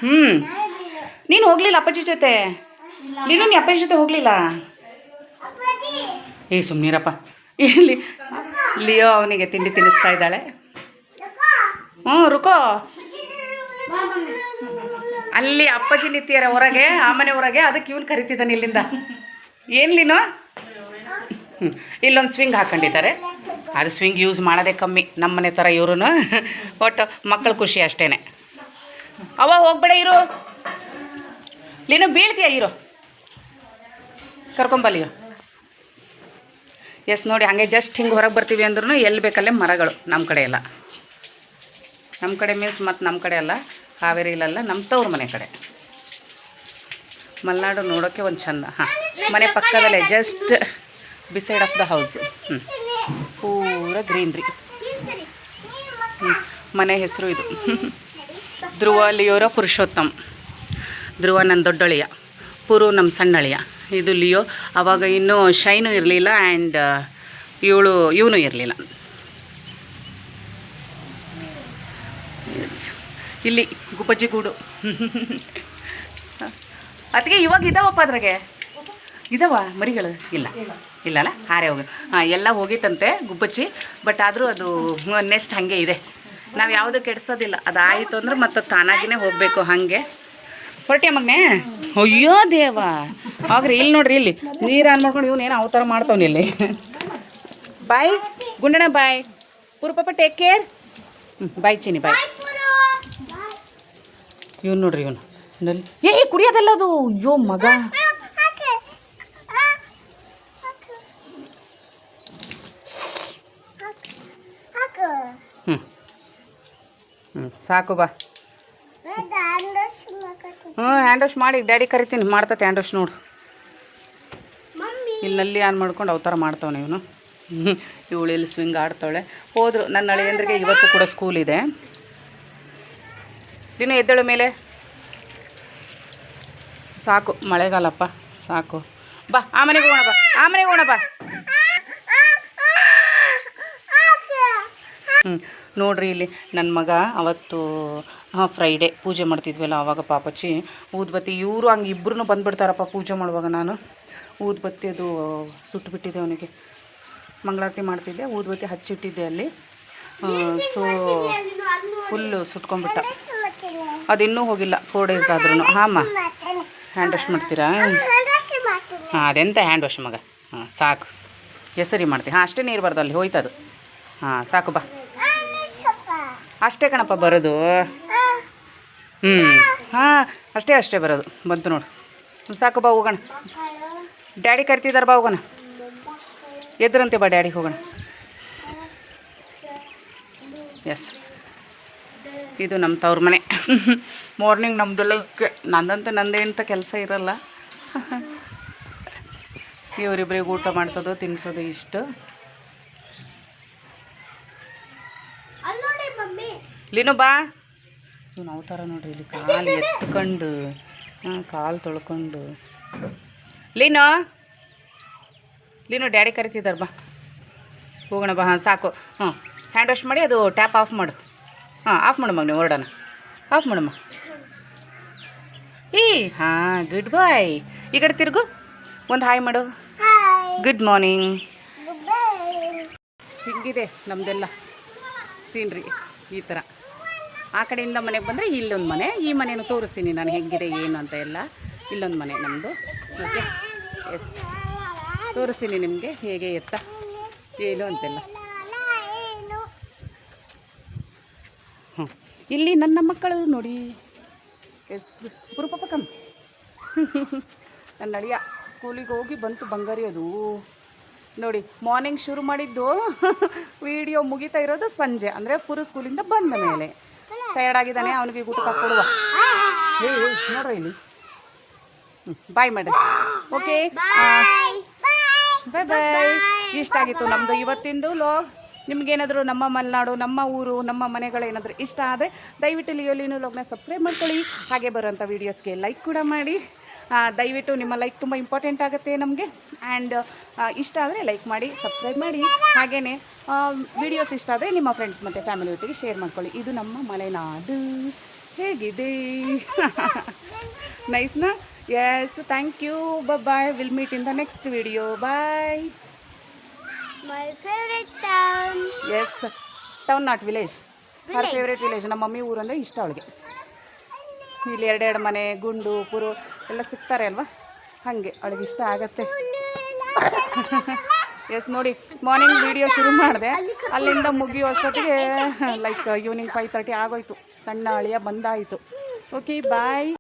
ಹ್ಞೂ ನೀನು ಹೋಗಲಿಲ್ಲ ಅಪ್ಪಾಜಿ ಜೊತೆ? ನೀನು ನೀ ಅಪ್ಪಾಜಿ ಜೊತೆ ಹೋಗಲಿಲ್ಲ? ಏ ಸುಮ್ಮನಿರಪ್ಪ ಇಲ್ಲಿ ಲಿಯೋ ಅವನಿಗೆ ತಿಂಡಿ ತಿನ್ನಿಸ್ತಾ ಇದ್ದಾಳೆ. ಹ್ಞೂ, ರುಕೋ. ಅಲ್ಲಿ ಅಪ್ಪಾಜಿ ನಿತ್ಯರ ಹೊರಗೆ ಆ ಮನೆ ಹೊರಗೆ, ಅದಕ್ಕೆ ಇವನು ಕರಿತಿದ್ದಾನೆ ಇಲ್ಲಿಂದ. ಏನು ಲೀನು? ಹ್ಞೂ ಇಲ್ಲೊಂದು ಸ್ವಿಂಗ್ ಹಾಕೊಂಡಿದ್ದಾರೆ. ಅದು ಸ್ವಿಂಗ್ ಯೂಸ್ ಮಾಡೋದೇ ಕಮ್ಮಿ ನಮ್ಮ ಮನೆ ಥರ ಇವ್ರೂ ಒಟ್ಟು ಮಕ್ಕಳು ಖುಷಿ ಅಷ್ಟೇ ಅವ ಹೋಗ್ಬೇಡ ಇರು. ಲೀನು, ಬೀಳ್ತೀಯ ಇರು. ಕರ್ಕೊಂಬಲ್ಲಿಯೋ ಎಸ್, ನೋಡಿ, ಹಾಗೆ ಜಸ್ಟ್ ಹಿಂಗೆ ಹೊರಗೆ ಬರ್ತೀವಿ ಅಂದ್ರೂ ಎಲ್ಲಿ ಬೇಕಲ್ಲೇ ಮರಗಳು ನಮ್ಮ ಕಡೆ ಎಲ್ಲ. ನಮ್ಮ ಕಡೆ ಮೀನ್ಸ್ ಮತ್ತು ನಮ್ಮ ಕಡೆ ಅಲ್ಲ, ಕಾವೇರಿ ಇಲ್ಲಲ್ಲ ನಮ್ಮ ತವ್ರ ಮನೆ ಕಡೆ. ಮಲೆನಾಡು ನೋಡೋಕ್ಕೆ ಒಂದು ಚಂದ. ಹಾಂ, ಮನೆ ಪಕ್ಕದಲ್ಲೇ just beside of the house ಹ್ಞೂ ಪೂರ ಗ್ರೀನ್ರಿ ಹ್ಞೂ ಮನೆ ಹೆಸರು ಇದು. ಧ್ರುವ ಲಿಯೋರ ಪುರುಷೋತ್ತಮ್. ಧ್ರುವ ನನ್ನ ದೊಡ್ಡಳಿಯ, ಪುರು ನಮ್ಮ ಸಣ್ಣಳಿಯ. ಇದು ಲಿಯೋ. ಆವಾಗ ಇನ್ನೂ ಶೈನು ಇರಲಿಲ್ಲ ಆ್ಯಂಡ್ ಇವಳು, ಇವನು ಇರಲಿಲ್ಲ. ಎಸ್ ಇಲ್ಲಿ ಗುಬ್ಬಜ್ಜಿ ಗೂಡು. ಅದಕ್ಕೆ ಇವಾಗ ಇದಾವಪ್ಪ ಅದ್ರಾಗೆ? ಇದಾವ ಮರಿಗಳು? ಇಲ್ಲ. ಇಲ್ಲಲ್ಲ? ಹಾರೆ ಹೋಗಿ. ಹಾಂ, ಎಲ್ಲ ಹೋಗಿತ್ತಂತೆ ಗುಬ್ಬಚ್ಚಿ ಬಟ್ ಆದರೂ ಅದು ನೆಸ್ಟ್ ಹಾಗೆ ಇದೆ. ನಾವು ಯಾವುದೂ ಅದು ಆಯಿತು ಅಂದ್ರೆ ಮತ್ತೆ ತಾನಾಗಿನೇ ಹೋಗಬೇಕು ಹಾಗೆ. ಹೊರಟೆ ಮಗನೇ? ಅಯ್ಯೋ ದೇವ ಆಗ್ರಿ, ಇಲ್ಲಿ ನೋಡ್ರಿ, ಇಲ್ಲಿ. ನೀರು ಆನ್ ಮಾಡ್ಕೊಂಡು ಇವನೇನು ಏನೋ ಅವತಾರ ಮಾಡ್ತಾವ್ನ ಇಲ್ಲಿ. ಬಾಯ್ ಗುಂಡಣ ಬಾಯ್. ಪೂರು ಪಾಪ ಟೇಕ್ ಕೇರ್ ಬಾಯ್ ಚೀನಿ ಬಾಯ್. ಇವನು ನೋಡ್ರಿ ಇವನು. ಏ ಕುಡಿಯೋದಲ್ಲ ಅದು? ಅಯ್ಯೋ ಮಗ. ಹ್ಞೂ ಹ್ಞೂ ಸಾಕು ಬಾ. ಹ್ಞೂ ಹ್ಯಾಂಡ್ ವಾಶ್ ಮಾಡಿ ಡ್ಯಾಡಿ ಕರಿತೀನಿ. ಮಾಡ್ತತೆ ಹ್ಯಾಂಡ್ ವಾಶ್ ನೋಡು. ಇಲ್ಲಲ್ಲಿ ಇಲ್ಲಿ ಆನ್ ಮಾಡ್ಕೊಂಡು ಅವತಾರ ಮಾಡ್ತಾವೆ ಇವನು. ಇವಳು ಇಲ್ಲಿ ಸ್ವಿಂಗ್ ಆಡ್ತಾಳೆ ಹೋದರು ನನ್ನ ಅಳಿಯಂದ್ರಿಗೆ ಇವತ್ತು ಕೂಡ ಸ್ಕೂಲ್ ಇದೆ. ದಿನ ಎದ್ದೇಳು ಮೇಲೆ. ಸಾಕು ಮಳೆಗಾಲಪ್ಪ ಸಾಕು. ಬಾ ಆ ಮನೆಗೆ ಹೋಗೋಣ ಬಾ ಆ ಮನೆಗೆ ಹೋಗೋಣ ಬಾ. ಹ್ಞೂ ನೋಡ್ರಿ ಇಲ್ಲಿ ನನ್ನ ಮಗ ಅವತ್ತು ಹಾಂ ಫ್ರೈಡೇ ಪೂಜೆ ಮಾಡ್ತಿದ್ವಲ್ಲ ಆವಾಗ ಪಾಪಚ್ಚಿ, ಊದ್ಬತ್ತಿ, ಇವರು ಹಂಗೆ ಇಬ್ಬರೂ ಬಂದುಬಿಡ್ತಾರಪ್ಪ ಪೂಜೆ ಮಾಡುವಾಗ ನಾನು. ಊದ್ಬತ್ತಿ ಅದು ಸುಟ್ಟುಬಿಟ್ಟಿದ್ದೆ ಅವನಿಗೆ. ಮಂಗಳಾರತಿ ಮಾಡ್ತಿದ್ದೆ, ಊದ್ಬತ್ತಿ ಹಚ್ಚಿಟ್ಟಿದ್ದೆ ಅಲ್ಲಿ. ಸೊ ಫುಲ್ಲು ಸುಟ್ಕೊಂಡ್ಬಿಟ್ಟ. ಅದು ಇನ್ನೂ ಹೋಗಿಲ್ಲ ಫೋರ್ ಡೇಸ್ ಆದ್ರೂ ಹಾಂ ಹ್ಯಾಂಡ್ ವಾಶ್ ಮಾಡ್ತೀರಾ? ಹಾಂ, ಅದೆಂತ ಹ್ಯಾಂಡ್ ವಾಶ್ ಮಗ? ಹಾಂ, ಸಾಕು. ಹೆಸರಿ ಮಾಡ್ತೀನಿ ಹಾಂ, ಅಷ್ಟೇ ನೀರು ಬರ್ದು ಅಲ್ಲಿ ಹೋಯ್ತದು. ಹಾಂ, ಸಾಕು ಬಾ. ಅಷ್ಟೇ ಕಣಪ್ಪ ಬರೋದು. ಹ್ಞೂ ಹಾಂ, ಅಷ್ಟೇ ಅಷ್ಟೇ ಬರೋದು. ಬಂತು ನೋಡು. ಸಾಕು ಬಾ, ಹೋಗೋಣ. ಡ್ಯಾಡಿ ಕರಿತಿದ್ದಾರೆ ಬಾ, ಹೋಗೋಣ. ಎದ್ರಂತೆ ಬಾ, ಡ್ಯಾಡಿ, ಹೋಗೋಣ. ಎಸ್ ಇದು ನಮ್ಮ ತವ್ರ ಮನೆ. ಮಾರ್ನಿಂಗ್ ನಮ್ಮದೆಲ್ಲ ನಂದಂತ ನಂದೇ ಅಂತ ಕೆಲಸ ಇರಲ್ಲ. ಇವರಿಬ್ಬರಿಗೆ ಊಟ ಮಾಡಿಸೋದು ತಿನ್ನಿಸೋದು ಇಷ್ಟು ಅಲ್ಲಿ ನೋಡಿ ಮಮ್ಮಿ ಲೀನು ಬಾ. ಇವ್ನು ಅವತಾರ ನೋಡ್ರಿ ಇಲ್ಲಿ ಕಾಲು ಎತ್ಕೊಂಡು ಹಾಂ ಕಾಲು ತೊಳ್ಕೊಂಡು. ಲೀನೋ. ಲೀನೋ ಡ್ಯಾಡಿ ಕರಿತಿದ್ದಾರೆ ಬಾ. ಹೋಗೋಣ ಬಾ ಹಾಂ ಸಾಕು. ಹ್ಞೂ ಹ್ಯಾಂಡ್ ವಾಶ್ ಮಾಡಿ ಅದು ಟ್ಯಾಪ್ ಆಫ್ ಮಾಡು. ಹಾಂ ಆಫ್ ಮಾಡಮ್ಮ ನೀವು ಹೊರಡೋಣ. ಆಫ್ ಮಾಡಮ್ಮ ಈ ಹಾಂ ಗುಡ್ ಬಾಯ್ ಈ ಕಡೆ ತಿರುಗು. ಒಂದು ಹಾಯ್ ಮಾಡು. ಗುಡ್ ಮಾರ್ನಿಂಗ್ ಗುಡ್ ಬೈ ಹಿಂಗಿದೆ ನಮ್ಮದೆಲ್ಲ ಸೀನ್ರಿ ಈ ಥರ ಆ ಕಡೆಯಿಂದ ಮನೆಗೆ ಬಂದರೆ ಇಲ್ಲೊಂದು ಮನೆ. ಈ ಮನೆಯನ್ನು ತೋರಿಸ್ತೀನಿ ನಾನು ಹೆಂಗಿದೆ, ಏನು ಅಂತ ಎಲ್ಲ. ಇಲ್ಲೊಂದು ಮನೆ ನಮ್ಮದು ಓಕೆ? ಎಸ್ ತೋರಿಸ್ತೀನಿ ನಿಮಗೆ ಹೇಗೆ ಎತ್ತ, ಏನು ಅಂತೆಲ್ಲ. ಹ್ಞೂ ಇಲ್ಲಿ ನನ್ನ ಮಕ್ಕಳು ನೋಡಿ. ಎಸ್ ಗುರುಪಪ್ಪ ಕಮ್ ನನ್ನ ಅಳಿಯ ಸ್ಕೂಲಿಗೆ ಹೋಗಿ ಬಂತು ಬಂಗಾರಿ ಅದು. ನೋಡಿ ಮಾರ್ನಿಂಗ್ ಶುರು ಮಾಡಿದ್ದು ವಿಡಿಯೋ ಮುಗಿತಾ ಇರೋದು ಸಂಜೆ. ಅಂದರೆ ಪುರು ಸ್ಕೂಲಿಂದ ಬಂದ ಮೇಲೆ. ಟಯರ್ಡ್ ಆಗಿದ್ದಾನೆ ಅವನಿಗೆ ಊಟಕ್ಕೆ ಕೊಡುವ ನೋಡ್ರಿ ಇಲ್ಲಿ. ಬಾಯ್ ಮೇಡಮ್ ಓಕೆ ಬಾಯ್ ಬಾಯ್ ಇಷ್ಟಾಗಿತ್ತು ಇಷ್ಟ ಆಗಿತ್ತು ನಮ್ಮದು ಇವತ್ತಿಂದು ಲಾಗ್ ನಿಮಗೇನಾದರೂ ನಮ್ಮ ಮಲೆನಾಡು ನಮ್ಮ ಊರು ನಮ್ಮ ಮನೆಗಳೇನಾದರೂ ಇಷ್ಟ ಆದರೆ ದಯವಿಟ್ಟು ಲಿಯೋಲಿನೂ ಲಾಗ್ನ ಸಬ್ಸ್ಕ್ರೈಬ್ ಮಾಡ್ಕೊಳ್ಳಿ. ಹಾಗೆ ಬರೋಂಥ ವೀಡಿಯೋಸ್ಗೆ ಲೈಕ್ ಕೂಡ ಮಾಡಿ. ದಯವಿಟ್ಟು ನಿಮ್ಮ ಲೈಕ್ ತುಂಬ ಇಂಪಾರ್ಟೆಂಟ್ ಆಗುತ್ತೆ ನಮಗೆ. ಆ್ಯಂಡ್ ಇಷ್ಟ ಆದರೆ ಲೈಕ್ ಮಾಡಿ ಸಬ್ಸ್ಕ್ರೈಬ್ ಮಾಡಿ. ಹಾಗೆಯೇ ವಿಡಿಯೋಸ್ ಇಷ್ಟ ಆದರೆ ನಿಮ್ಮ ಫ್ರೆಂಡ್ಸ್ ಮತ್ತು ಫ್ಯಾಮಿಲಿ ಒಟ್ಟಿಗೆ ಶೇರ್ ಮಾಡ್ಕೊಳ್ಳಿ. ಇದು ನಮ್ಮ ಮಲೆನಾಡು. ಹೇಗಿದೆ? ನೈಸ್ನಾ ಎಸ್ ಥ್ಯಾಂಕ್ ಯು ಬ bye will meet in the next video bye my favourite town yes town not village her favourite village ನಮ್ಮ ಮಮ್ಮಿ ಊರು ಅಂದರೆ ಇಷ್ಟ ಅವಳಿಗೆ. ಇಲ್ಲಿ ಎರಡೆರಡು ಮನೆ, ಗುಂಡು, ಪುರು ಎಲ್ಲ ಸಿಗ್ತಾರೆ ಅಲ್ವಾ? ಹಾಗೆ, ಅವಳಿಗೆ ಇಷ್ಟ ಆಗತ್ತೆ. ಎಸ್ ನೋಡಿ ಮಾರ್ನಿಂಗ್ ವೀಡಿಯೋ ಶುರು ಮಾಡಿದೆ. ಅಲ್ಲಿಂದ ಮುಗಿಯೋ ಅಷ್ಟೊತ್ತಿಗೆ ಲೈಕ್ ಈವ್ನಿಂಗ್ ಫೈವ್ ತರ್ಟಿ ಆಗೋಯ್ತು. ಸಣ್ಣ ಅಳಿಯ ಬಂದಾಯಿತು. Okay bye